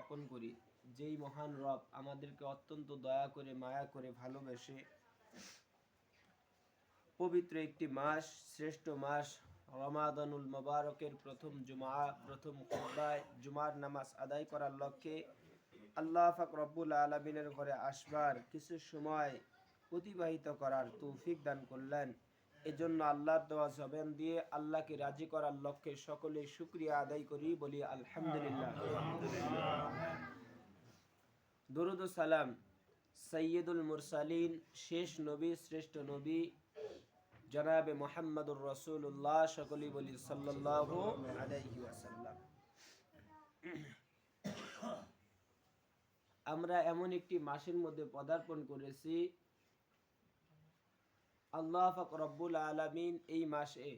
জ্ঞাপন করি, যেই মহান রব আমাদেরকে অত্যন্ত দয়া করে, মায়া করে ভালোবেসে পবিত্র একটি মাস, শ্রেষ্ঠ মাস, রমাদানুল মোবারকের প্রথম জুমা, প্রথম খুতবায়, জুমার নামাজ আদায় করার লক্ষ্যে আল্লাহ ফাক রব্বুল আলমিনের ঘরে আসবার কিছু সময় অতিবাহিত করার তৌফিক দান করলেন। এজন্য আল্লাহর দেওয়া জবেন দিয়ে আল্লাহকে রাজি করার লক্ষ্যে সকলে শুক্রিয়া আদায় করি বলি আলহামদুলিল্লাহ। দরুদ সালাম সৈয়দুল মুরসালিন, শেষ নবী, শ্রেষ্ঠ নবী, জনাবে মোহাম্মদুর রসুল্লাহ সকলি বলি আলাইহি আমরা এমন একটি মাসের মধ্যে পদার্পণ করেছি আল্লাহ ফাক রব্বুল আলামিন এই মাসে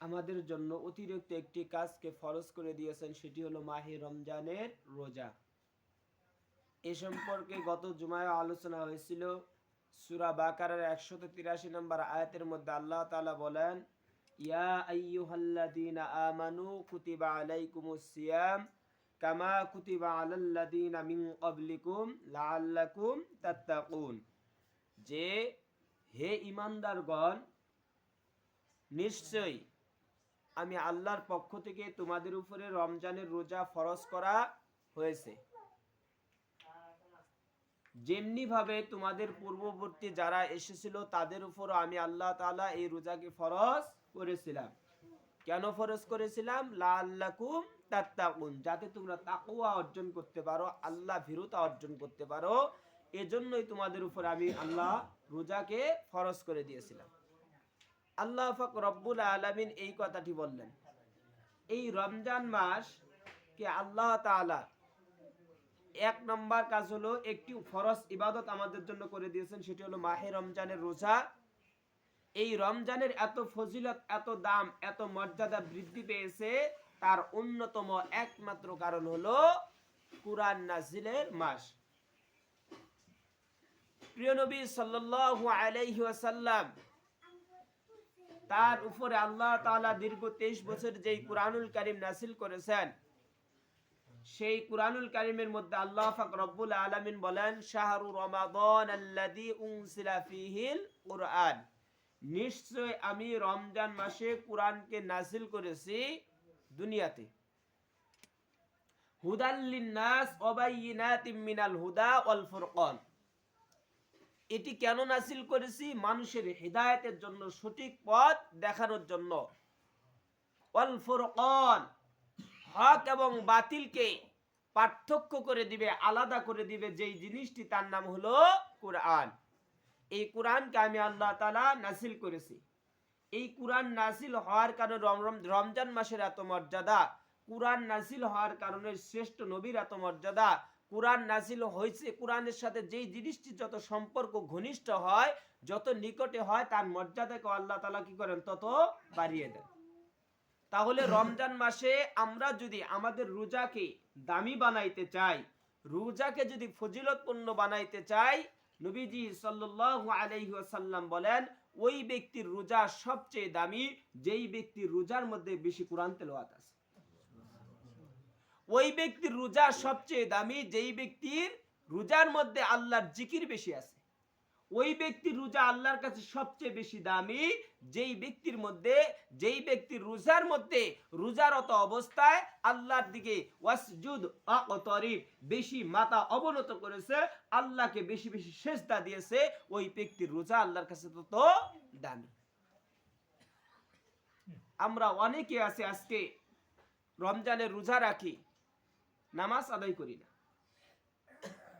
আমাদের জন্য অতিরিক্ত একটি কাজকে ফরজ করে দিয়েছেন, সেটি হলো মাহে রমজানের রোজা। এ সম্পর্কে গত জুমায় আলোচনা হয়েছিল, সুরা বাকারের একশত তিরাশি নম্বর আয়াতের মধ্যে আল্লাহ তাআলা বলেন, ইয়া আইয়ুহাল্লাযীনা আমানু কুতিবা আলাইকুমুস সিয়াম কামা কুতিবা আলাল্লাযীনা মিন ক্বাবলিকুম লাআল্লাকুম তাত্তাকুন। যে হে ইমানদারগণ, নিশ্চয়ই আমি আল্লাহর পক্ষ থেকে তোমাদের উপরে রমজানের রোজা ফরজ করা হয়েছে। যেমনি ভাবে তোমাদের পূর্ববর্তী যারা এসেছিল, তাদের উপর আমি আল্লাহ তাআলা এই রোজাকে ফরজ করেছিলাম। কেন ফরজ করেছিলাম? লাল্লাকুম তাত্তাকুন, যাতে তোমরা তাকওয়া অর্জন করতে পারো, আল্লাহ ভীরুতা অর্জন করতে পারো। এজন্যই তোমাদের উপর আমি আল্লাহ রোজাকে ফরজ করে দিয়েছিলাম। আল্লাহ ফাক রব্বুল আলামিন এই কথাটি বললেন। এই রমজান মাস কে আল্লাহ তাআলা এক নম্বর কাজ হলো একটি ফরজ ইবাদত আমাদের জন্য করে দিয়েছেন, সেটি হলো মাহে রমজানের রোজা। এই রমজানের এত ফজিলত, এত দাম, এত মর্যাদা বৃদ্ধি পেয়েছে, তার অন্যতম একমাত্র কারণ হলো কুরআন নাজিলের মাস। প্রিয় নবী আলাইহি ওয়াসাল্লাম, তার উপরে আল্লাহ তাআলা দীর্ঘ 23 বছর যেই কুরআনুল কারীম নাসিল করেছেন, সেই কুরআনুল কারীমের মধ্যে আল্লাহ পাক রব্বুল আলামিন বলেন, শাহরু রমাদান আল্লাযী উনসিলা ফীহিল কুরআন। নিশ্চয় আমি রমজান মাসে কুরআনকে নাসিল করেছি দুনিয়াতে। হুদাল্লিন নাস ওয়া বাইয়িনাতিম মিনাল হুদা ওয়াল ফুরকান। এটি কেন নাসিল করেছি? মানুষের হেদায়েতের জন্য, সঠিক পথ দেখানোর জন্য। হক এবং বাতিলকে পার্থক্য করে দিবে, আলাদা করে দিবে, যেই জিনিসটি তার নাম হলো কোরআন। এই কোরআনকে আমি আল্লাহ তালা নাসিল করেছি। এই কোরআন নাসিল হওয়ার কারণে রম- রম- রমজান মাসের এত মর্যাদা। কোরআন নাসিল হওয়ার কারণে শ্রেষ্ঠ নবীর এত মর্যাদা। কোরআন নাসিল হয়েছে কোরআনের সাথে যেই জিনিসটি যত সম্পর্ক ঘনিষ্ঠ হয় যত নিকটে হয় তার মর্যাদাকে আল্লাহ তালা কি করেন? তত বাড়িয়ে দেন। তাহলে রমজান মাসে আমরা যদি আমাদের রোজাকে দামি বানাইতে চাই রোজাকে যদি ফজিলতপূর্ণ বানাইতে চাই নবীজি সাল্লাল্লাহু আলাইহি বলেন ওই ব্যক্তির রোজা সবচেয়ে দামি যেই ব্যক্তির রোজার মধ্যে বেশি কোরআন তেলাওয়াত আছে। ওই ব্যক্তির রোজা সবচেয়ে দামি, যেই ব্যক্তির রোজার মধ্যে আল্লাহর জিকির বেশি আছে। ওই ব্যক্তির রোজা আল্লাহর কাছে সবচেয়ে বেশি দামি, যেই ব্যক্তির মধ্যে, যেই ব্যক্তির রোজার মধ্যে রোজারত অবস্থায় আল্লাহর দিকে ওয়াসজুদ আকতরিব বেশি মাথা অবনত করেছে, আল্লাহকে বেশি বেশি সেজদা দিয়েছে, ওই ব্যক্তির রোজা আল্লাহর কাছে তত দামি। আমরা অনেকে আছে আজকে রমজানের রোজা রাখি। নামাজ আদায় করি না।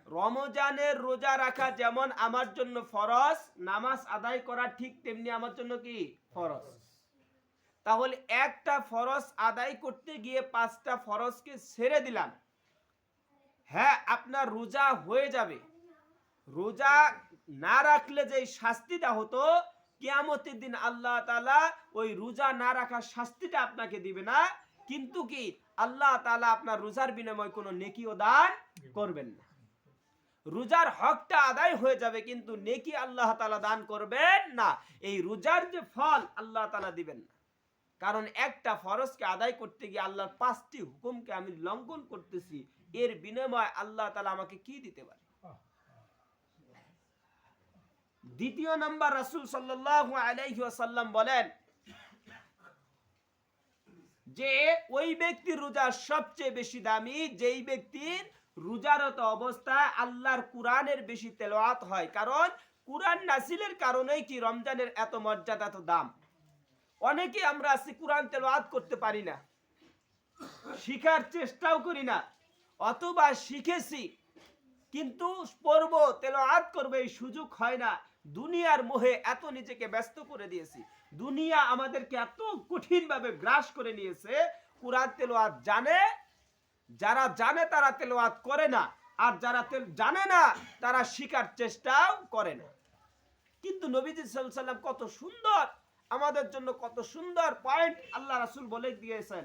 রমজানের রোজা রাখা যেমন আমার জন্য ফরজ, নামাজ আদায় করা ঠিক তেমনি আমার জন্য কি? ফরজ। তাহলে একটা ফরজ আদায় করতে গিয়ে পাঁচটা ফরজকে ছেড়ে দিলাম। হ্যাঁ আপনার রোজা হয়ে যাবে। রোজা না রাখলে যে শাস্তিটা হতো, কিয়ামতের দিন আল্লাহ তালা ওই রোজা না রাখার শাস্তিটা আপনাকে দিবে না। কিন্তু কি? আল্লাহ তালা আপনার রোজার বিনিময়ে কোনো নেকিও দান করবেন না। রোজার হকটা আদায় হয়ে যাবে কিন্তু নেকি আল্লাহ তালা দান করবেন না। এই রোজার যে ফল আল্লাহ তালা দিবেন না। কারণ একটা ফরজকে আদায় করতে গিয়ে আল্লাহর পাঁচটি হুকুমকে আমি লঙ্ঘন করতেছি, এর বিনিময়ে আল্লাহ তালা আমাকে কি দিতে পারে? দ্বিতীয় নাম্বার রাসূল সাল্লাল্লাহু আলাইহি ওয়াসাল্লাম বলেন যে ওই ব্যক্তির রোজা সবচেয়ে বেশি দামি, যেই ব্যক্তির রোজারত অবস্থায় আল্লাহর কোরআনের বেশি তেলাওয়াত হয়। কারণ কোরআন নাসিলের কারণেই কি? রমজানের এত মর্যাদা, এত দাম। অনেকে আমরা আছি কোরআন তেলাওয়াত করতে পারি না। শিখার চেষ্টাও করি না। অথবা শিখেছি, কিন্তু পড়ব, তেলাওয়াত করবে, এই সুযোগ হয় না। দুনিয়ার মোহে এত নিজেকে ব্যস্ত করে দিয়েছি। দুনিয়া আমাদেরকে এত কঠিনভাবে গ্রাস করে নিয়েছে, কোরআন তেলোয়াত জানে, যারা জানে তারা তেলোয়াত করে না, আর যারা জানে না, তারা শিকার চেষ্টাও করে না। কিন্তু নবীজি সাল্লাম কত সুন্দর, আমাদের জন্য কত সুন্দর পয়েন্ট আল্লাহ রাসুল বলে দিয়েছেন।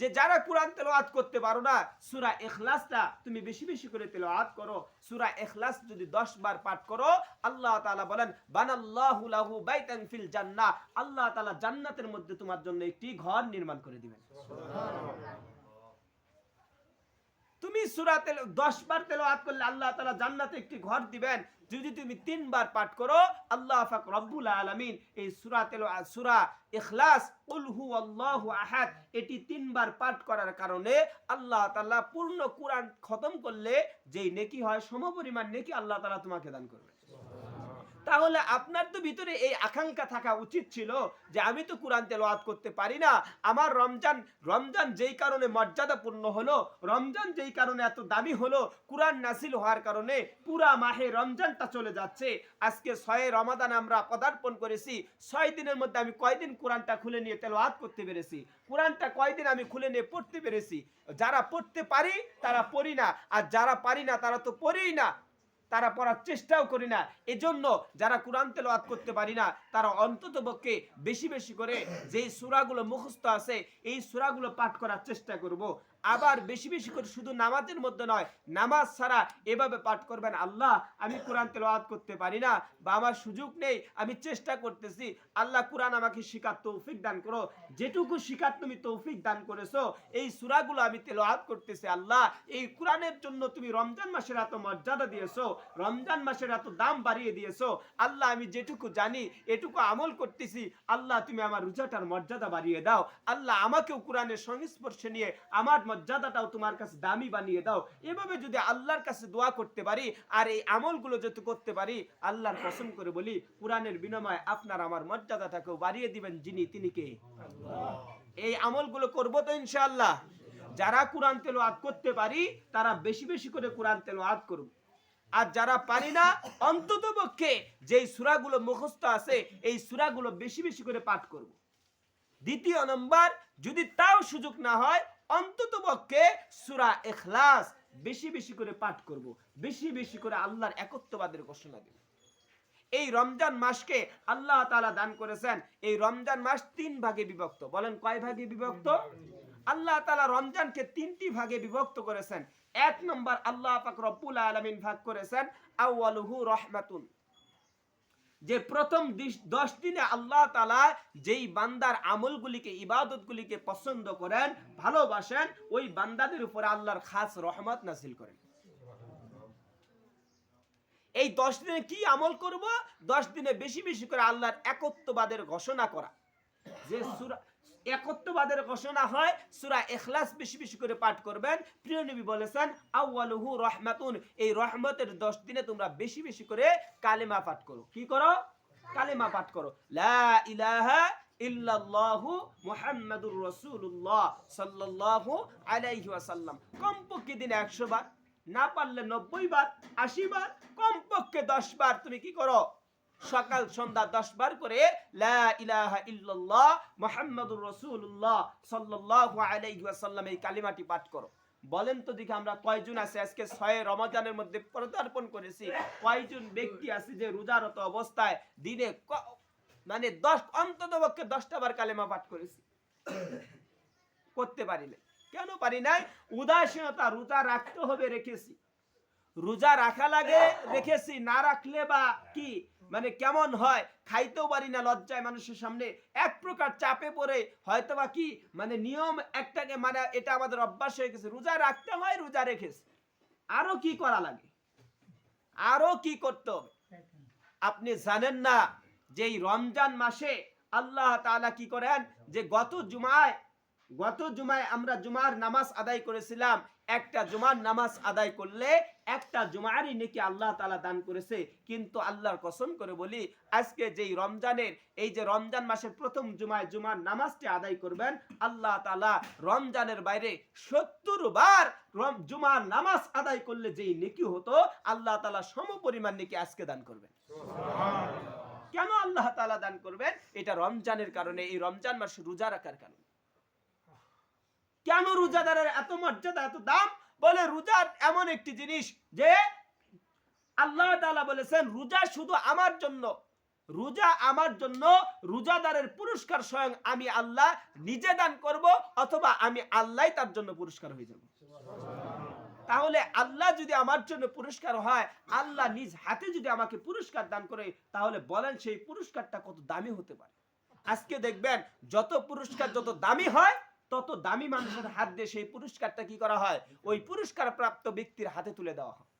যে যারা কোরআন তেলাওয়াত করতে পারো না, সূরা ইখলাসটা তুমি বেশি বেশি করে তেলাওয়াত করো। সুরা এখলাস যদি 10 বার পাঠ করো, আল্লাহ তাআলা বলেন, বানাল্লাহু লাহু ফিল আল্লাহ তালা জান্নাতের মধ্যে তোমার জন্য একটি ঘর নির্মাণ করে দিবেন। তুমি সূরা তেল 10 বার তেলাওয়াত করলে আল্লাহ তাআলা জান্নাতে একটি ঘর দিবেন। যদি তুমি তিনবার পাঠ করো, আল্লাহ রব্বুল আলামিন এই সূরা সূরা ইখলাস, কুল হুয়াল্লাহু আহাদ, এটি তিনবার পাঠ করার কারণে আল্লাহ তাআলা পূর্ণ কোরআন খতম করলে যেই নেকি হয়, সমপরিমাণ নেকি আল্লাহ তাআলা তোমাকে দান করবে। তাহলে আপনার তো ভিতরে এই আকাঙ্ক্ষা থাকা উচিত ছিল যে আমি তো কোরআন তেলাওয়াত করতে পারি না। আমার রমজান রমজান যেই কারণে মর্যাদাপূর্ণ হলো, রমজান যেই কারণে এত দামি হলো, কোরআন নাসিল হওয়ার কারণে পুরা মাহে রমজানটা চলে যাচ্ছে। আজকে ছয় রমাদান আমরা পদার্পণ করেছি, ছয় দিনের মধ্যে আমি কয়দিন কোরআনটা খুলে নিয়ে তেলাওয়াত করতে পেরেছি? কোরআনটা কয়দিন আমি খুলে নিয়ে পড়তে পেরেছি? যারা পড়তে পারি, তারা পড়ি না। আর যারা পারি না, তারা তো পড়েই না। তারা পড়ার চেষ্টাও করি না। এজন্য যারা কোরআন তেলাওয়াত করতে পারি না, তারা অন্তত পক্ষে বেশি বেশি করে যেই সূরাগুলো মুখস্থ আছে, এই সূরাগুলো পাঠ করার চেষ্টা করব। আবার বেশি বেশি করে শুধু নামাজের মধ্যে নয়, নামাজ ছাড়া এভাবে পাঠ করবেন আল্লাহ, আমি কোরআন তেলাওয়াত করতে পারি না বা আমার সুযোগ নেই, আমি চেষ্টা করতেছি। আল্লাহ কোরআন আমাকে শিকার তৌফিক দান করো। যেটুকু শিকার তুমি তৌফিক দান করেছ, এই সূরাগুলো আমি তেলাওয়াত করতেছি আল্লাহ। এই কোরআনের জন্য তুমি রমজান মাসের এত মর্যাদা দিয়েছ, রমজান মাসের এত দাম বাড়িয়ে দিয়েছ। আল্লাহ, আমি যেটুকু জানি, এটুকু আমল করতেছি। আল্লাহ, তুমি আমার রোজাটার মর্যাদা বাড়িয়ে দাও। আল্লাহ, আমাকেও কোরআনের সংস্পর্শে নিয়ে আমার মর্যাদাটাও তোমার কাছে দামি বানিয়ে দাও। এভাবে যদি আল্লাহর কাছে দোয়া করতে পারি, আর এই আমলগুলো যদি করতে পারি, আল্লাহর কসম করে বলি, কোরআনের বিনিময়ে আপনার আমার মর্যাদাটাকেও বাড়িয়ে দিবেন যিনি তিনি কে? এই আমলগুলো করব তো ইনশাআল্লাহ। যারা কোরআন তেলাওয়াত করতে পারি, তারা বেশি বেশি করে কোরআন তেলাওয়াত করব আর যারা পারি না, অন্তত পক্ষে যেই সূরাগুলো মুখস্থ আছে, এই সূরাগুলো বেশি বেশি করে পাঠ করব। দ্বিতীয় নম্বর, যদি তাও সুযোগ না হয়, অন্তত পক্ষে সূরা ইখলাস বেশি বেশি করে পাঠ করব, বেশি বেশি করে আল্লাহর একত্ববাদের ঘোষণা দেব। এই রমজান মাসকে আল্লাহ তাআলা দান করেছেন, এই রমজান মাস তিন ভাগে বিভক্ত। বলেন কয় ভাগে বিভক্ত? আল্লাহ তাআলা রমজানকে তিনটি ভাগে বিভক্ত করেছেন। এক নম্বর আল্লাহ পাক রব্বুল আলামিন ভাগ করেছেন, আউয়ালুহু রহমাতুন। যে প্রথম দশ দিনে আল্লাহ তালা যেই বান্দার আমলগুলিকে, ইবাদতগুলিকে পছন্দ করেন, ভালোবাসেন, ওই বান্দাদের উপরে আল্লাহর খাস রহমত নাসিল করেন। এই দশ দিনে কি আমল করব? দশ দিনে বেশি বেশি করে আল্লাহর একত্ববাদের ঘোষণা করা। যে সুরা একত্ববাদের ঘোষণা হয়, সূরা ইখলাস বেশি বেশি করে পাঠ করবেন। প্রিয় নবী বলেছেন, আউয়ালুহু রহমাতুন এই রহমতের 10 দিনে তোমরা বেশি বেশি করে কালেমা পাঠ করো। কি করো? কালেমা পাঠ করো। লা ইলাহা ইল্লাল্লাহু মুহাম্মাদুর রাসূলুল্লাহ সাল্লাল্লাহু আলাইহি ওয়াসাল্লাম। কমপক্ষে দিনে 100 বার, না পারলে 90 বার 80 বার, কমপক্ষে 10 বার। তুমি কি করো? সকাল সন্ধ্যা দশ বার করে মুহাম্মাদুর রাসূলুল্লাহ সাল্লাল্লাহু আলাইহি এই কালিমাটি পাঠ করো। বলেন তো দেখি আমরা কয়জন আছে? আজকে ছয় রমজানের মধ্যে পদার্পণ করেছি। কয়জন ব্যক্তি আছে যে রোজারত অবস্থায় দিনে মানে দশ অন্তত পক্ষে দশটা বার কালেমা পাঠ করেছি? করতে পারি না কেন পারি নাই? উদাসীনতা রোজা রাখতে হবে রেখেছি। রোজা রাখা লাগে রেখেছি, না রাখলে বা কি? মানে কেমন হয়, খাইতেও পারি না লজ্জায় মানুষের সামনে। এক প্রকার চাপে পড়ে হয়তো বা কি মানে নিয়ম একটাকে মানে এটা আমাদের অভ্যাস হয়ে গেছে। রোজা রাখতে হয়, রোজা রেখেছে আরও কি করা লাগে? আরও কি করতে হবে? আপনি জানেন না যে এই রমজান মাসে আল্লাহ তাআলা কি করেন? যে গত জুমায় গত জুমায় আমরা জুমার নামাজ আদায় করেছিলাম। একটা জুমার নামাজ আদায় করলে একটা জুমারই নাকি আল্লাহ তালা দান করেছে। কিন্তু আল্লাহর কসম করে বলি, আজকে যেই রমজানের, এই যে রমজান মাসের প্রথম জুমায় জুমার নামাজটি আদায় করবেন, আল্লাহ তাআলা রমজানের বাইরে সত্তর বার জুমার নামাজ আদায় করলে যেই নেকি হতো, আল্লাহ তাআলা সম পরিমাণ নেকি আজকে দান করবেন। কেন আল্লাহ তালা দান করবেন? এটা রমজানের কারণে, এই রমজান মাসে রোজা রাখার কারণে। কেন রোজাদারের এত মর্যাদা, এত দাম? বলে রোজার এমন একটি জিনিস যে আল্লাহ তাআলা বলেছেন, রোজা শুধু আমার জন্য, রোজা আমার জন্য, রোজাদারের পুরস্কার স্বয়ং আমি আল্লাহ নিজে দান করব অথবা আমি আল্লাহ তার জন্য পুরস্কার হয়ে যাব। তাহলে আল্লাহ যদি আমার জন্য পুরস্কার হয়, আল্লাহ নিজ হাতে যদি আমাকে পুরস্কার দান করে, তাহলে বলেন সেই পুরস্কারটা কত দামি হতে পারে। আজকে দেখবেন, যত পুরস্কার যত দামি হয় তত দামি মানুষের হাত দিয়ে সেই পুরস্কারটা কি করা হয়? ওই পুরস্কার প্রাপ্ত ব্যক্তির হাতে তুলে দেওয়া হয়।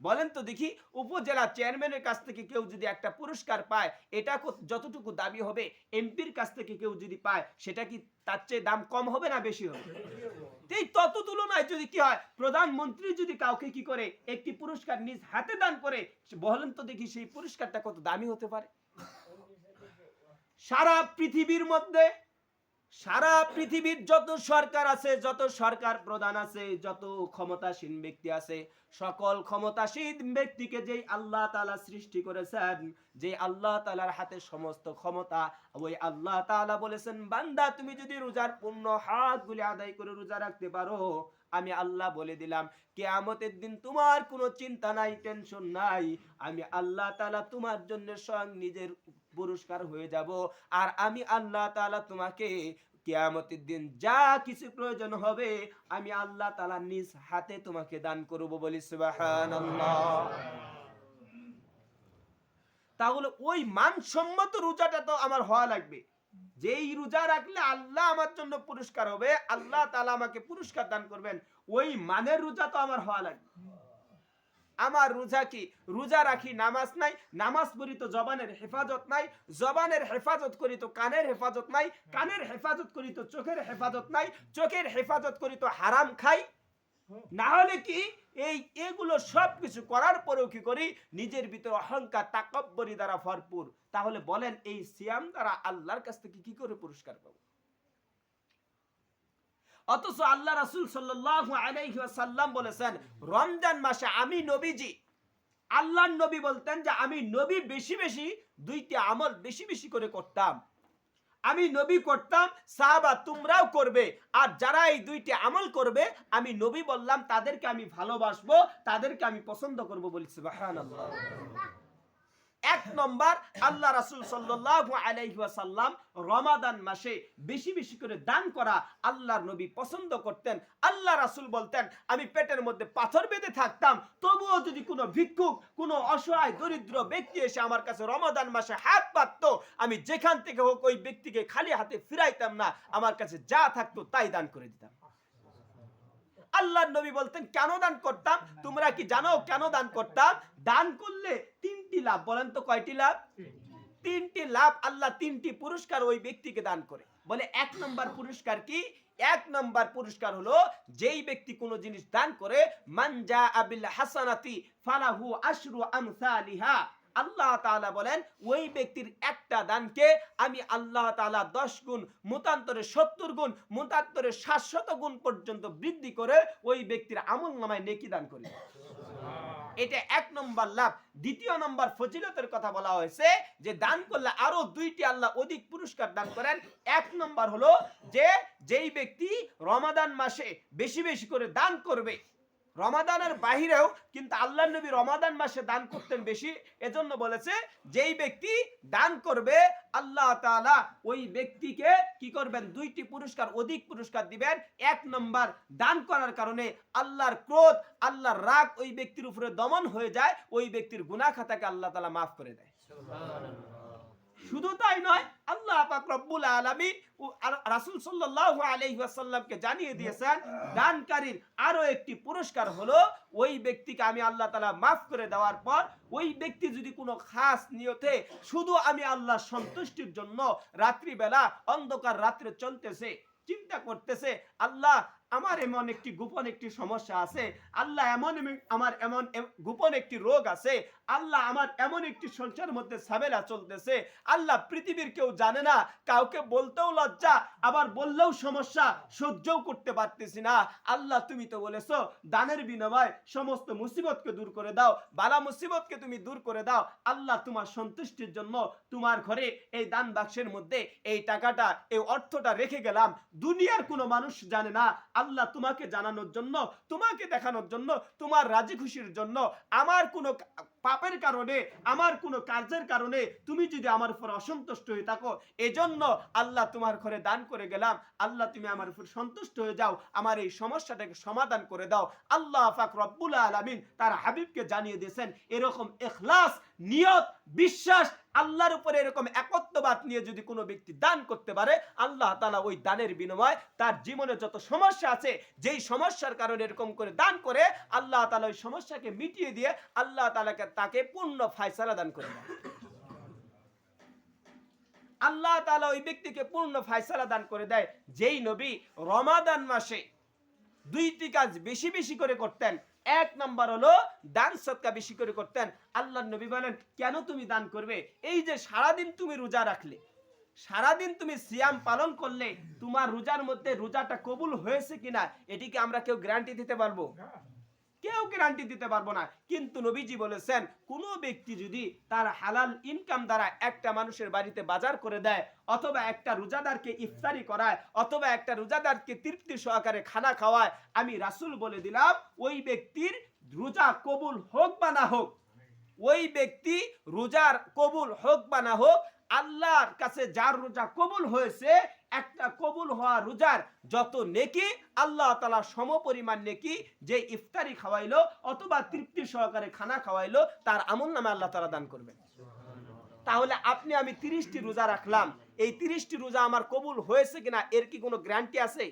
বলেন তো দেখি, উপজেলা চেয়ারম্যানের কাছ থেকে কেউ যদি একটা পুরস্কার পায়, এটা যতটুকু দামি হবে, এমপির কাছ থেকে কেউ যদি পায়, সেটা কি তার চেয়ে দাম কম হবে না বেশি হবে? এই তত তুলনায় যদি কি হয়, প্রধানমন্ত্রী যদি কাউকে কি করে একটি পুরস্কার নিজ হাতে দান করে, বলেন তো দেখি সেই পুরস্কারটা কত দামি হতে পারে? সারা পৃথিবীর মধ্যে সারা পৃথিবীর যত সরকার আছে, যত সরকার প্রধান আছে, যত ক্ষমতাসীন ব্যক্তি আছে, সকল ক্ষমতাসীন ব্যক্তিকে যেই আল্লাহ তাআলা সৃষ্টি করেছেন যে আল্লাহ তাআলার হাতে সমস্ত ক্ষমতা, ওই আল্লাহ তাআলা বলেছেন, বান্দা, তুমি যদি রোজার পূর্ণ হাতগুলি আদায় করে রোজা রাখতে পারো, আমি আল্লাহ বলে দিলাম, কেয়ামতের দিন তোমার কোনো চিন্তা নাই, টেনশন নাই, আমি আল্লাহ তালা তোমার জন্য স্বয়ং নিজের পুরস্কার হয়ে যাব। আর আমি আল্লাহ তাআলা তোমাকে কিয়ামতের দিন যা কিছু প্রয়োজন হবে, আমি আল্লাহ তাআলা নিজ হাতে তোমাকে দান করব বলি তাহলে ওই মানসম্মত রোজাটা তো আমার হওয়া লাগবে। যেই রোজা রাখলে আল্লাহ আমার জন্য পুরস্কার হবে, আল্লাহ তালা আমাকে পুরস্কার দান করবেন, ওই মানের রোজা তো আমার হওয়া লাগবে। আমার রোজা কি? রোজা রাখি, নামাজ নাই, নামাজ পড়ি তো জবানের হেফাজত নাই, জবানের হেফাজত করি তো কানের হেফাজত নাই, কানের হেফাজত করি তো চোখের হেফাজত নাই, চোখের হেফাজত করি তো হারাম খাই। না হলে কি? এই এগুলো সব কিছু করার পরেও কি করি? নিজের ভিতরে অহংকার, তাকব্বরি দ্বারা ভরপুর। তাহলে বলেন এই সিয়াম দ্বারা আল্লাহর কাছ থেকে কি করে পুরস্কার পাবো? অথচ আল্লাহ রাসূল আলাইহি বলেছেন, রমজান মাসে আমি নবীজি। আল্লাহর নবী বলতেন যে, আমি নবী বেশি বেশি দুইটি আমল বেশি বেশি করে করতাম। আমি নবী করতাম, সাহাবা তোমরাও করবে, আর যারা এই দুইটি আমল করবে, আমি নবী বললাম, তাদেরকে আমি ভালোবাসবো, তাদেরকে আমি পছন্দ করব বলি, সুবহানাল্লাহ। এক নম্বর, আল্লাহ রাসূল সাল্লাল্লাহু আলাইহি ওয়াসাল্লাম রমাদান মাসে বেশি বেশি করে দান করা আল্লাহর নবী পছন্দ করতেন। আল্লাহ রাসূল বলতেন, আমি পেটের মধ্যে পাথর বেঁধে থাকতাম, তবুও যদি কোনো ভিক্ষুক, কোনো অসহায়, দরিদ্র ব্যক্তি এসে আমার কাছে রমাদান মাসে হাত পাততো আমি যেখান থেকে হোক ওই ব্যক্তিকে খালি হাতে ফিরাইতাম না, আমার কাছে যা থাকতো তাই দান করে দিতাম। আল্লাহর নবী বলতেন, কেন দান করতাম? তোমরা কি জানো কেন দান করতাম? দান করলে তিনটি লাভ, বলেন তো কয়টি লাভ? তিনটি লাভ, আল্লাহ তিনটি পুরস্কার ওই ব্যক্তিকে দান করে। বলে এক নম্বর পুরস্কার কি? এক নম্বর পুরস্কার হলো যেই ব্যক্তি কোনো জিনিস দান করে মানজা আবিল হাসানাতি ফালাহু আশরু আমসালিহা। আল্লাহ তাআলা বলেন, ওই ব্যক্তির একটা দানকে আমি আল্লাহ তাআলা দশ গুণ, মতান্তরে সত্তর গুণ, মতান্তরে সাতশত গুণ পর্যন্ত বৃদ্ধি করে ওই ব্যক্তির আমল নামায় নেকি দান করি। এটা এক নম্বর লাভ। দ্বিতীয় নম্বর ফজিলতের কথা বলা হয়েছে যে দান করলে আরও দুইটি আল্লাহ অধিক পুরস্কার দান করেন। এক নম্বর হলো যে, যেই ব্যক্তি রমাদান মাসে বেশি বেশি করে দান করবে রমাদানের বাহিরেও কিন্তু আল্লাহ নবী রমাদান মাসে দান করতেন বেশি। এজন্য বলেছে, যেই ব্যক্তি দান করবে, আল্লাহ তাআলা ওই ব্যক্তিকে কি করবেন? দুইটি পুরস্কার, অধিক পুরস্কার দিবেন। এক নম্বর, দান করার কারণে আল্লাহর ক্রোধ, আল্লাহর রাগ ওই ব্যক্তির উপরে দমন হয়ে যায়, ওই ব্যক্তির গুনাহ খাতাকে আল্লাহ তাআলা মাফ করে দেয়। শুধু তাই নয়, আল্লাহ পাক রব্বুল আর- রাসূল সাল্লাল্লাহু আলাইহি ওয়াসাল্লামকে জানিয়ে দিয়েছেন, দানকারীর আরও একটি পুরস্কার হলো ওই ব্যক্তিকে আমি আল্লাহ তাআলা মাফ করে দেওয়ার পর, ওই ব্যক্তি যদি কোনো খাস নিয়তে শুধু আমি আল্লাহর সন্তুষ্টির জন্য রাত্রিবেলা অন্ধকার রাত্রে চলতেছে, চিন্তা করতেছে, আল্লাহ আমার এমন একটি গোপন একটি সমস্যা আছে। আল্লাহ এমন আমার এমন গোপন একটি রোগ আছে। আল্লাহ আমার এমন একটি সংসারের মধ্যে ঝামেলা চলতেছে। আল্লাহ পৃথিবীর কেউ জানে না, কাউকে বলতেও লজ্জা, আবার বললেও সমস্যা, সহ্যও করতে পারতেছি না। আল্লাহ তুমি তো বলেছ, দানের বিনিময় সমস্ত মুসিবতকে দূর করে দাও, বালা মুসিবতকে তুমি দূর করে দাও। আল্লাহ তোমার সন্তুষ্টির জন্য তোমার ঘরে এই দান বাক্সের মধ্যে এই টাকাটা, এই অর্থটা রেখে গেলাম। দুনিয়ার কোনো মানুষ জানে না আল্লাহ তোমাকে জানানোর জন্য তোমাকে দেখানোর জন্য তোমার রাজি খুশির জন্য আমার কোনো পাপের কারণে, আমার কোনো কার্যের কারণে তুমি যদি আমার উপর অসন্তুষ্ট হয়ে থাকো, এজন্য আল্লাহ তোমার ঘরে দান করে গেলাম। আল্লাহ তুমি আমার উপর সন্তুষ্ট হয়ে যাও, আমার এই সমস্যাটাকে সমাধান করে দাও। আল্লাহ পাক রব্বুল আলামিন তার হাবিবকে জানিয়ে দিয়েছেন, এরকম এখলাস, নিয়ত, বিশ্বাস, আল্লাহর উপরে এরকম একত্ববাদ নিয়ে যদি কোনো ব্যক্তি দান করতে পারে, আল্লাহ তালা ওই দানের বিনিময় তার জীবনে যত সমস্যা আছে, যেই সমস্যার কারণে এরকম করে দান করে, আল্লাহ তালা ওই সমস্যাকে মিটিয়ে দিয়ে, আল্লাহ তালাকে তাকে পূর্ণ ফায়সালা দান করে দেয় আল্লাহ তালা ওই ব্যক্তিকে পূর্ণ ফায়সালা দান করে দেয়। যেই নবী রমাদান মাসে দুইটি কাজ বেশি বেশি করে করতেন। এক নাম্বার হলো দান সৎকা বেশি করে করতেন। আল্লাহ নবী বলেন, কেন তুমি দান করবে? এই যে সারাদিন তুমি রোজা রাখলে, সারাদিন তুমি সিয়াম পালন করলে, তোমার রোজার মধ্যে রোজাটা কবুল হয়েছে কিনা, এটিকে আমরা কেউ গ্যারান্টি দিতে পারব? কেউ গ্যারান্টি দিতে পারব না। কিন্তু নবীজি বলেছেন, কোনো ব্যক্তি যদি তার হালাল ইনকাম দ্বারা একটা মানুষের বাড়িতে বাজার করে দেয়, অথবা একটা রোজাদারকে ইফতারি করায়, অথবা একটা রোজাদারকে তৃপ্তি সহকারে খানা খাওয়ায়, আমি রাসূল বলে দিলাম, ওই ব্যক্তির রোজা কবুল হোক বা না হোক, ওই ব্যক্তি রোজার কবুল হোক বা না হোক আল্লাহর কাছে যার রোজা কবুল হয়েছে, একটা কবুল হওয়া রোজার যত নেকি, আল্লাহ তালা সম পরিমাণ নেকি যে ইফতারি খাওয়াইলো অথবা তৃপ্তি সহকারে খানা খাওয়াইলো, তার আমল নামে আল্লাহ তালা দান করবেন। তাহলে আপনি আমি তিরিশটি রোজা রাখলাম, এই তিরিশটি রোজা আমার কবুল হয়েছে কিনা, এর কি কোনো গ্যারান্টি আছে?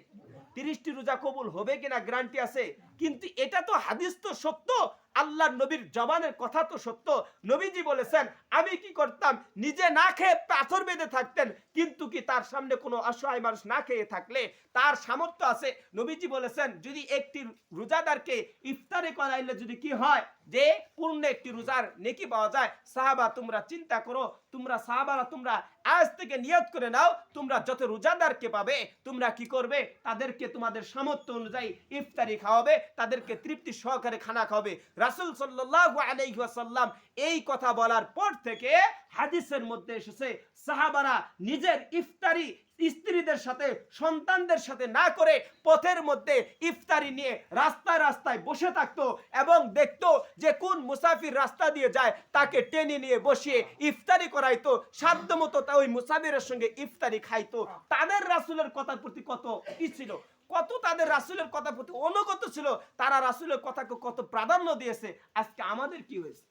তিরিশটি রোজা কবুল হবে কিনা, গ্যারান্টি আছে? কিন্তু এটা তো হাদিস তো সত্য আল্লাহ নবীর জবানের কথা তো সত্য। নবীজি বলেছেন, আমি কি করতাম? নিজে না খেয়ে পাথর বেঁধে থাকতেন। কিন্তু কি তার সামনে কোনো অসহায় মানুষ না খেয়ে থাকলে? তার সামর্থ্য আছে। নবীজি বলেছেন, যদি একটি রোজাদারকে ইফতারে করাইলে যদি কি হয়? যে পূর্ণ একটি রোজার নেকি পাওয়া যায়, সাহাবা তোমরা চিন্তা করো। তোমরা সাহাবারা তোমরা আজ থেকে নিয়ত করে নাও, তোমরা যত রোজাদারকে পাবে, তোমরা কি করবে? তাদেরকে তোমাদের সামর্থ্য অনুযায়ী ইফতারি খাওয়াবে, তাদেরকে তৃপ্তি সহকারে খানা খাওয়াবে। রাসূল সাল্লাল্লাহু আলাইহি ওয়াসাল্লাম এই কথা বলার পর থেকে হাদিসের মধ্যে এসেছে, সাহাবারা নিজের ইফতারি স্ত্রীদের সাথে, সন্তানদের সাথে না করে পথের মধ্যে ইফতারি নিয়ে রাস্তায় রাস্তায় বসে থাকতো এবং দেখতো যে কোন মুসাফির রাস্তা দিয়ে যায়, তাকে টেনে নিয়ে বসিয়ে ইফতারি করাইতো সাধ্য মতো তা ওই মুসাফিরের সঙ্গে ইফতারি খাইতো। তাদের রাসূলের কথার প্রতি কত কি ছিল? কত তাদের রাসূলের কথার প্রতি অনুগত ছিল, তারা রাসূলের কথাকে কত প্রাধান্য দিয়েছে। আজকে আমাদের কি হয়েছে?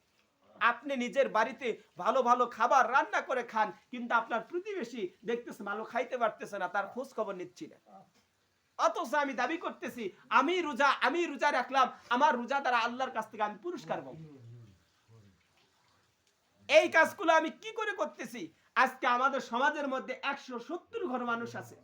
আপনি নিজের বাড়িতে ভালো ভালো খাবার রান্না করে খান, কিন্তু আপনার প্রতিবেশী দেখতেছে ভালো খাইতে পারতেছে না, তার খোঁজ খবর নিচ্ছি না। অথচ আমি দাবি করতেছি, আমি রোজা আমি রোজা রাখলাম, আমার রোজা দ্বারা আল্লাহর কাছ থেকে আমি পুরস্কার পাবো। এই কাজগুলো আমি কি করে করতেছি? আজকে আমাদের সমাজের মধ্যে একশো সত্তর ঘর মানুষ আছে।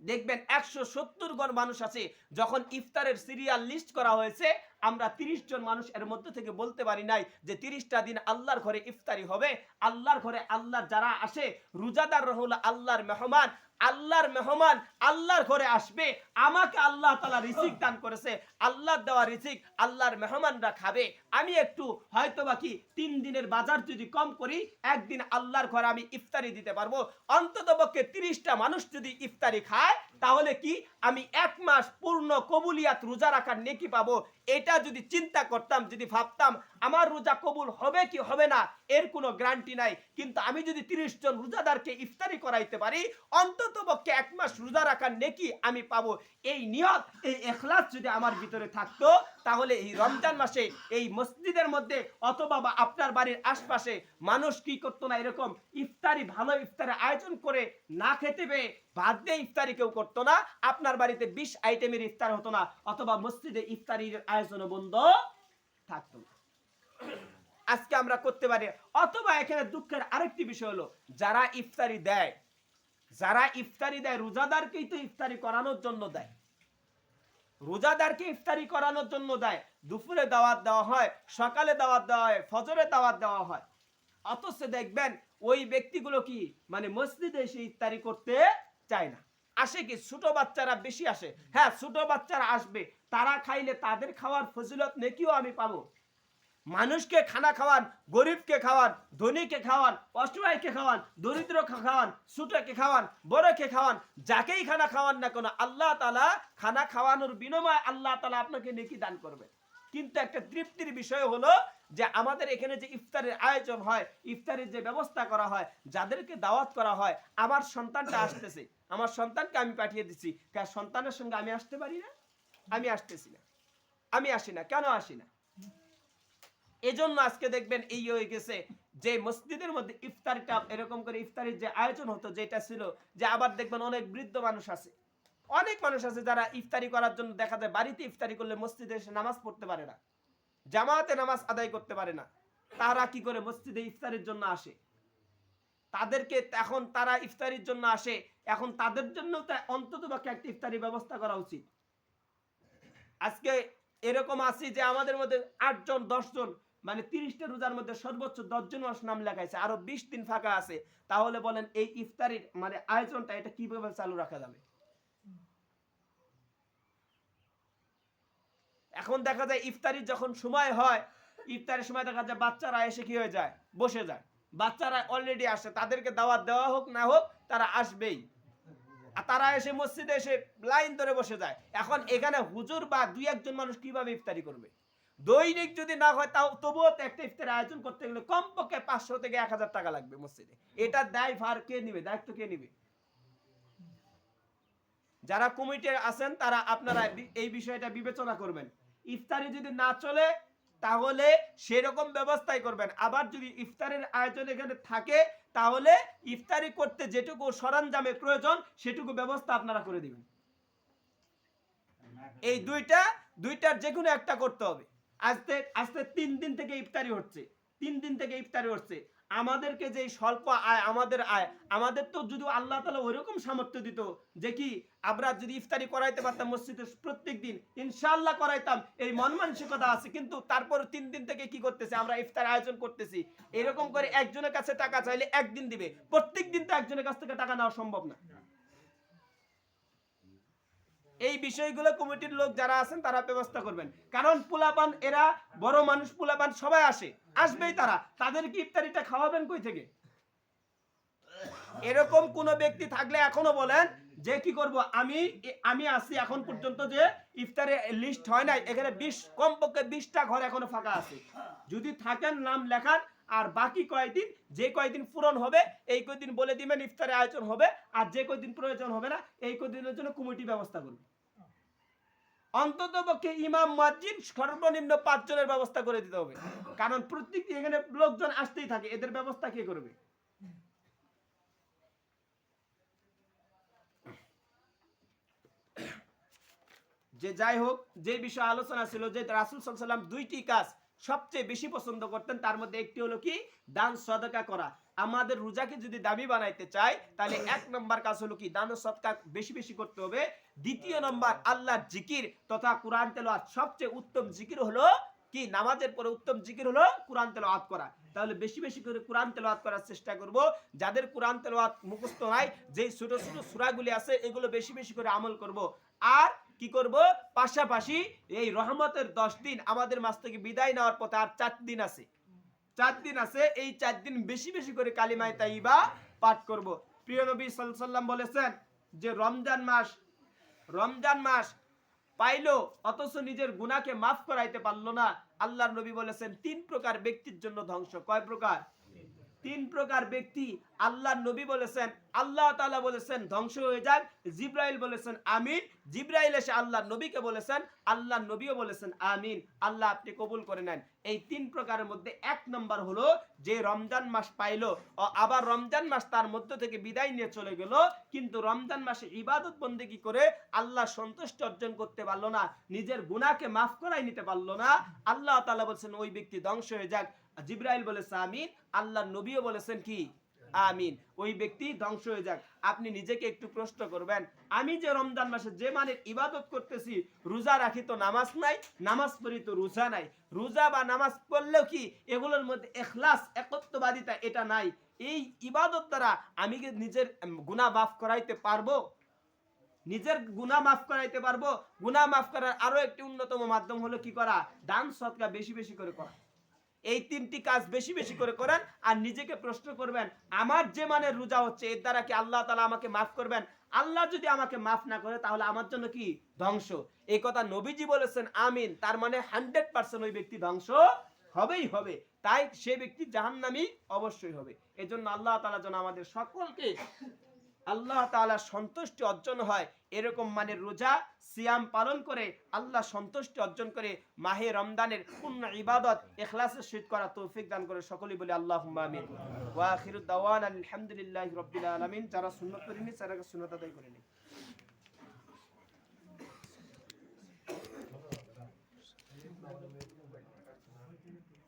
দেখবেন একশো সত্তর গণ মানুষ আছে, যখন ইফতারের সিরিয়াল লিস্ট করা হয়েছে, আমরা তিরিশ জন মানুষ এর মধ্যে থেকে বলতে পারি নাই যে তিরিশটা দিন আল্লাহর ঘরে ইফতারি হবে। আল্লাহর ঘরে আল্লাহ যারা আসে, রোজাদার রহল আল্লাহর মেহমান আল্লাহর মেহমান আল্লাহর ঘরে আসবে, আমাকে আল্লাহ তালা রিসিক দান করেছে, আল্লাহর দেওয়া রিসিক আল্লাহর মেহমানরা খাবে। আমি একটু হয়তো বাকি তিন দিনের বাজার যদি কম করি, একদিন আল্লাহর ঘরে আমি ইফতারি দিতে পারব। অন্তত পক্ষে তিরিশটা মানুষ যদি ইফতারি খায়, তাহলে কি আমি এক মাস পূর্ণ কবুলিয়াত রোজা রাখার নেকি পাবো? এটা যদি চিন্তা করতাম, যদি ভাবতাম আমার রোজা কবুল হবে কি হবে না, এর কোনো গ্যারান্টি নাই। কিন্তু আমি যদি তিরিশ জন রোজাদারকে ইফতারি করাইতে পারি, অন্তত পক্ষে এক মাস রোজা রাখার নেকি আমি পাবো। এই নিয়ত, এই এখলাস যদি আমার ভিতরে থাকতো, তাহলে এই রমজান মাসে, এই মসজিদের মধ্যে অথবা বা আপনার বাড়ির আশপাশে মানুষ কি করতো না এরকম ইফতারি, ভালো ইফতারি আয়োজন করে না খেতে পেয়ে বাদ দিয়ে ইফতারি কেউ করতো না। আপনার বাড়িতে বিশ আইটেমের ইফতার হতো না, অথবা মসজিদে ইফতারির আয়োজন বন্ধ থাকতো না। আজকে আমরা করতে পারি। অথবা এখানে দুঃখের আরেকটি বিষয় হলো, যারা ইফতারি দেয়, যারা ইফতারি দেয়, রোজাদারকেই তো ইফতারি করানোর জন্য দেয়। রোজাদারকে ইফতারি করানোর জন্য দেয়। দুপুরে দাওয়াত দেওয়া হয়, সকালে দাওয়াত দেওয়া হয়, ফজরে দাওয়াত দেওয়া হয়। অথচ দেখবেন, ওই ব্যক্তিগুলো কি মানে মসজিদে এসে ইফতারি করতে চায় না। আসে কি, ছোট বাচ্চারা বেশি আসে। হ্যাঁ ছোট বাচ্চারা আসবে, তারা খাইলে তাদের খাওয়ার ফজিলত নেকিও আমি পাবো। মানুষকে খানা খাওয়ান, গরিবকে খাওয়ান, ধনীকে খাওয়ান, অসহায়কে খাওয়ান, দরিদ্রকে খাওয়ান ছোটকে খাওয়ান, বড়কে খাওয়ান, যাকেই খানা খাওয়ান না কোনো, আল্লাহ তালা খানা খাওয়ানোর বিনিময়ে আল্লাহ তালা আপনাকে নেকি দান করবে। কিন্তু একটা তৃপ্তির বিষয় হলো যে আমাদের এখানে যে ইফতারের আয়োজন হয়, ইফতারের যে ব্যবস্থা করা হয়, যাদেরকে দাওয়াত করা হয়, আমার সন্তানটা আসতেছে। আমার সন্তানকে আমি পাঠিয়ে দিচ্ছি। কার সন্তানের সঙ্গে আমি আসতে পারি না? আমি আসতেছি না। আমি আসি না। কেন আসি না? এজন্য আজকে দেখবেন এই হয়ে গেছে যে মসজিদের মধ্যে ইফতারিটা, এরকম করে ইফতারির যে আয়োজন হতো, যেটা ছিল, যে আবার দেখবেন অনেক বৃদ্ধ মানুষ আছে। অনেক মানুষ আছে যারা ইফতারি করার জন্য দেখা যায় বাড়িতে ইফতারি করলে মসজিদে এসে নামাজ পড়তে পারে না। জামাতে নামাজ আদায় করতে পারে না। তারা কি করে মসজিদে ইফতারির জন্য আসে? তাদেরকে এখন তারা ইফতারির জন্য আসে। এখন তাদের জন্য অন্তত পক্ষে একটা ইফতারি ব্যবস্থা করা উচিত। আজকে এরকম আছি যে আমাদের মধ্যে আটজন, দশজন মানে তিরিশটা রোজার মধ্যে সর্বোচ্চ দশজন মানুষ নাম লেখাইছে, আরও বিশ দিন ফাঁকা আছে। তাহলে বলেন এই ইফতারির মানে আয়োজনটা এটা কীভাবে চালু রাখা যাবে? এখন দেখা যায় ইফতারির যখন সময় হয়, ইফতারের সময় দেখা যায় বাচ্চারা এসে কি হয়ে যায়? বসে যায়। বাচ্চারা অলরেডি আসে, তাদেরকে দাওয়াত দেওয়া হোক না হোক, তারা আসবেই। আর তারা এসে মসজিদে এসে লাইন ধরে বসে যায়। এখন এখানে হুজুর বা দুই একজন মানুষ কীভাবে ইফতারি করবে? দৈনিক যদি না হয়, তাও তবুও একটা ইফতার আয়োজন করতে গেলে কমপক্ষে পাঁচশো থেকে এক হাজার টাকা লাগবে মসজিদে। এটা দায় ভার কে নিবে? দায়িত্ব কে নিবে? যারা কমিটি আছেন, তারা আপনারা এই বিষয়টা বিবেচনা করবেন। ইফতারি যদি না চলে, তাহলে সেরকম ব্যবস্থাই করবেন। আবার যদি ইফতারের আয়োজন এখানে থাকে, তাহলে ইফতারি করতে যেটুকু সরঞ্জামের প্রয়োজন, সেটুকু ব্যবস্থা আপনারা করে দিবেন। এই দুইটা, দুইটার যে কোনো একটা করতে হবে। আজকে আজকে তিন দিন থেকে ইফতারি হচ্ছে, তিন দিন থেকে ইফতারি হচ্ছে। আমাদেরকে যে স্বল্প আয়, আমাদের আয়, আমাদের তো যদি আল্লাহ তালা ওইরকম সামর্থ্য দিত যে কি, আমরা যদি ইফতারি করাইতে পারতাম মসজিদে প্রত্যেক দিন ইনশাল্লাহ করাইতাম, এই মন মানসিকতা আছে, কিন্তু তারপর তিন দিন থেকে কি করতেছে, আমরা ইফতার আয়োজন করতেছি। এরকম করে একজনের কাছে টাকা চাইলে একদিন দিবে, প্রত্যেক দিন তো একজনের কাছ থেকে টাকা নেওয়া সম্ভব না। এই বিষয়গুলো কমিটির লোক যারা আছেন, তারা ব্যবস্থা করবেন। কারণ পোলাপান, এরা বড় মানুষ, পোলাপান সবাই আসে। আসবেই তারা। তাদেরকে ইফতারিটা খাওয়াবেন কই থেকে? এরকম কোন ব্যক্তি থাকলে এখনও বলেন যে কি করব? আমি আমি আসি এখন পর্যন্ত যে ইফতারে লিস্ট হয় নাই। এখানে বিশ, কমপক্ষে বিশটা ঘর এখনও ফাঁকা আছে। যদি থাকেন নাম লেখান আর বাকি কয়দিন, যে কয়দিন পূরণ হবে, এই কয়দিন বলে দিবেন ইফতারে আয়োজন হবে, আর যে কয়দিন প্রয়োজন হবে না, এই কয়দিনের জন্য কমিটি ব্যবস্থা করবে। অন্তত পক্ষে ইমাম, মসজিদ, সর্বনিম্ন পাঁচজনের ব্যবস্থা করে দিতে হবে। কারণ প্রত্যেক এখানে লোকজন আসতেই থাকে, এদের ব্যবস্থা কে করবে? যে যাই হোক, যে বিষয়ে আলোচনা ছিল, যে রাসুল সাল্লাম দুইটি কাজ সবচেয়ে বেশি পছন্দ করতেন, তার মধ্যে একটি হলো কি? দান সদকা করা। আমাদের রোজাকে যদি দামি বানাইতে চাই তাহলে এক নম্বর কাজ হলো কি? দান সৎকার বেশি বেশি করতে হবে। দ্বিতীয় নম্বর, আল্লাহর জিকির তথা কোরআন তেলাওয়াত। সবচেয়ে উত্তম জিকির হলো কি? নামাজের পরে উত্তম জিকির হলো কোরআন তেলাওয়াত করা। তাহলে বেশি বেশি করে কোরআন তেলাওয়াত করার চেষ্টা করব। যাদের কোরআন তেলাওয়াত মুখস্থ নাই, যেই ছোট ছোট সূরাগুলি আছে, এগুলো বেশি বেশি করে আমল করব। আর কি করব? পাশাপাশি এই রহমতের দশ দিন আমাদের মাস থেকে বিদায় নেওয়ার পথে আর চার দিন আছে। চার দিন আছে, এই চার দিন বেশি বেশি করে কালিমায় তাইবা পাঠ করব। প্রিয় নবী সাল্লাম বলেছেন যে রমজান মাস রমজান মাস পাইলো, অথচ নিজের গুনাহকে মাফ করাইতে পারল না। আল্লাহর নবী বলেছেন, তিন প্রকার ব্যক্তির জন্য ধ্বংস। কয় প্রকার? তিন প্রকার ব্যক্তি আল্লাহর নবী বলেছেন, আল্লাহ তাআলা বলেছেন, ধ্বংস হয়ে যাক। জিব্রাইল বলেছেন, আমিন। জিব্রাইল এসে আল্লাহর নবীকে বলেছেন আল্লাহর নবীও বলেছেন, আমিন। আল্লাহ আপনি কবুল করে নেন। এই তিন প্রকারের মধ্যে এক নম্বর হলো যে রমজান মাস পাইলো আবার রমজান মাস তার মধ্য থেকে বিদায় নিয়ে চলে গেল, কিন্তু রমজান মাসে ইবাদত বন্দেগি করে? আল্লাহ সন্তুষ্ট অর্জন করতে পারল না, নিজের গুণাকে মাফ করাই নিতে পারল না। আল্লাহ তালা বলছেন, ওই ব্যক্তি ধ্বংস হয়ে যাক। জিব্রাইল বলেছে আমিন, আল্লাহর নবীও বলেছেন কি? আমিন। ওই ব্যক্তি ধ্বংস হয়ে যাক। আপনি নিজেকে একটু প্রশ্ন করবেন, আমি যে রমজান মাসে যে মানের ইবাদত করতেছি, রোজা রাখি তো নামাজ নাই, নামাজ পড়ি তো রোজা নাই। রোজা বা নামাজ পড়লেও কি এগুলোর মধ্যে এখলাস, একত্ববাদিতা এটা নাই। এই ইবাদত দ্বারা আমি কি নিজের গুনাহ মাফ করাইতে পারব? নিজের গুনাহ মাফ করাইতে পারব? গুনাহ মাফ করার আরও একটি অন্যতম মাধ্যম হলো কি করা? দান সৎকা বেশি বেশি করে করা। এই তিনটি কাজ বেশি বেশি করে করেন আর নিজেকে প্রশ্ন করবেন, আমার যে মানের রোজা হচ্ছে, এর দ্বারা কি আল্লাহ তালা আমাকে মাফ করবেন? আল্লাহ যদি আমাকে মাফ না করে, তাহলে আমার জন্য কি? ধ্বংস। এই কথা নবীজি বলেছেন, আমিন। তার মানে হান্ড্রেড পার্সেন্ট ওই ব্যক্তি ধ্বংস হবেই হবে। তাই সে ব্যক্তি জাহান্নামী অবশ্যই হবে। এজন্য আল্লাহ তালা যেন আমাদের সকলকে আল্লাহ তালা সন্তুষ্টি অর্জন হয় এরকম মানে রোজা সিয়াম পালন করে আল্লাহ সন্তুষ্টি অর্জন করে মাহে রমদানের পূর্ণ ইবাদত, এখলাসের সহিত করা তৌফিক দান করে সকলেই বলে আল্লাহ আমিন। ওয়া আলহামদুলিল্লাহ আলামিন। যারা শূন্য করেনি তারা সুন্নাত আদায় করে নিন